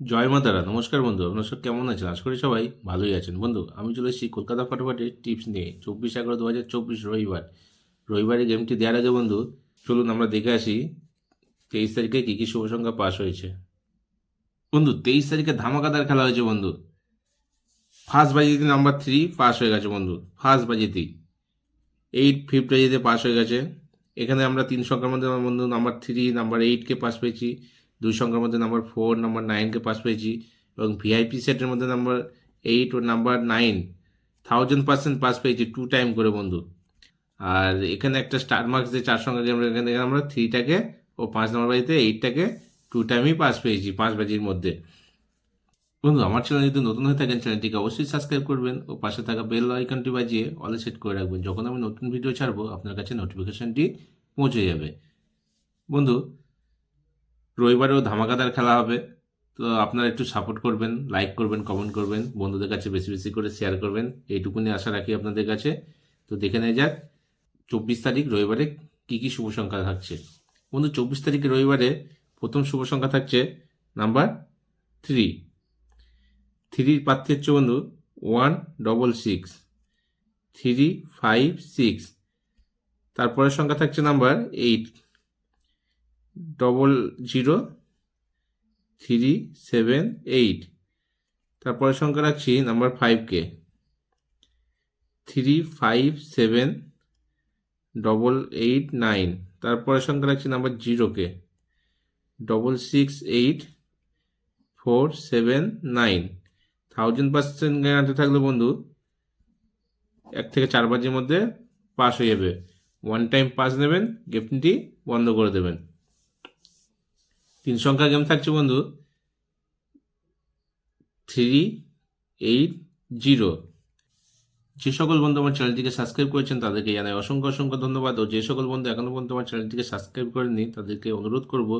জয় মাতারা নমস্কার বন্ধু, আপনার সব কেমন আছেন? আশা করি সবাই ভালোই আছেন। বন্ধু, আমি চলে এসেছি কলকাতা ফাটাফাটির টিপস নিয়ে। চব্বিশ এগারো দু হাজার চব্বিশ রবিবার। রবিবারে গেমটি দেওয়ার আগে বন্ধু, চলুন আমরা দেখে আসি তেইশ তারিখে কী কী শুভ সংখ্যা পাস হয়েছে। বন্ধু, তেইশ তারিখে ধামাকাদার খেলা হয়েছে বন্ধু। ফার্স্ট বাজিতে নাম্বার থ্রি পাস হয়ে গেছে বন্ধু। ফার্স্ট বাজিতেই। এইট ফিফথ বাজিতে পাস হয়ে গেছে। এখানে আমরা তিন সংখ্যার মধ্যে আমার বন্ধু, নাম্বার থ্রি, নাম্বার এইটকে পাস পেয়েছি। দুই সংখ্যার মধ্যে নাম্বার ফোর নাম্বার নাইনকে পাস পেয়েছি এবং ভিআইপি সেটের মধ্যে নাম্বার এইট ও number nine thousand percent pass পেয়েছি টু টাইম করে বন্ধু। আর এখানে একটা স্টার মার্কস দিয়ে চার সংখ্যা গেম এখানে আমরা থ্রিটাকে ও পাঁচ নম্বর বাজিতে এইটটাকে টু টাইমই পাস পেয়েছি, পাঁচ বাজির মধ্যে। বন্ধু, আমার চ্যানেল যদি নতুন হয়ে থাকেন চ্যানেলটিকে অবশ্যই সাবস্ক্রাইব করবেন ও পাশে থাকা বেল আইকনটি বাজিয়ে অলে সেট করে রাখবেন। যখন আমি নতুন ভিডিও ছাড়বো, আপনার কাছে নোটিফিকেশনটি পৌঁছে যাবে। বন্ধু রবিবারেও ধামাকাদার খেলা হবে। তো আপনারা একটু সাপোর্ট করবেন লাইক করবেন কমেন্ট করবেন, বন্ধুদের কাছে বেশি বেশি করে শেয়ার করবেন। এইটুকুনি আশা রাখি আপনাদের কাছে। তো দেখে নেওয়া যাক, চব্বিশ তারিখ রবিবারে কী কী শুভ সংখ্যা থাকছে? বন্ধু, চব্বিশ তারিখে রবিবারে প্রথম শুভ সংখ্যা থাকছে নাম্বার থ্রি থ্রির পাত্রে হচ্ছে বন্ধু one double six three five six তারপরের সংখ্যা থাকছে number eight double zero three seven eight তারপরের সংখ্যা রাখছি number ফাইভকে three five seven double eight nine তারপরের সংখ্যা রাখছি number জিরোকে double six eight four seven nine thousand percent guarantee থাকলে বন্ধু, এক থেকে চার বাজের মধ্যে পাস হয়ে যাবে। ওয়ান টাইম পাস নেবেন গেমটি বন্ধ করে দেবেন। তিন সংখ্যা গেম থাকছে বন্ধু। Three, eight, zero. যে সকল বন্ধু আমার চ্যানেলটিকে সাবস্ক্রাইব করেছেন, তাদেরকে জানাই অসংখ্য অসংখ্য ধন্যবাদ। ও যে সকল বন্ধু এখনও পর্যন্ত আমার চ্যানেলটিকে সাবস্ক্রাইব করেনি তাদেরকে অনুরোধ করব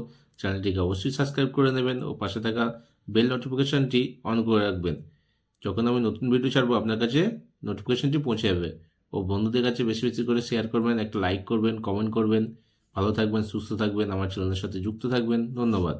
চ্যানেলটিকে অবশ্যই সাবস্ক্রাইব করে নেবেন ও পাশে থাকা বেল নোটিফিকেশনটি অন করে রাখবেন। যখন আমি নতুন ভিডিও ছাড়বো, আপনার কাছে নোটিফিকেশানটি পৌঁছে যাবে। ও বন্ধুদের কাছে বেশি বেশি করে শেয়ার করবেন, একটা লাইক করবেন, কমেন্ট করবেন। ভালো থাকবেন সুস্থ থাকবেন আমার চ্যানেলের সাথে যুক্ত থাকবেন। ধন্যবাদ।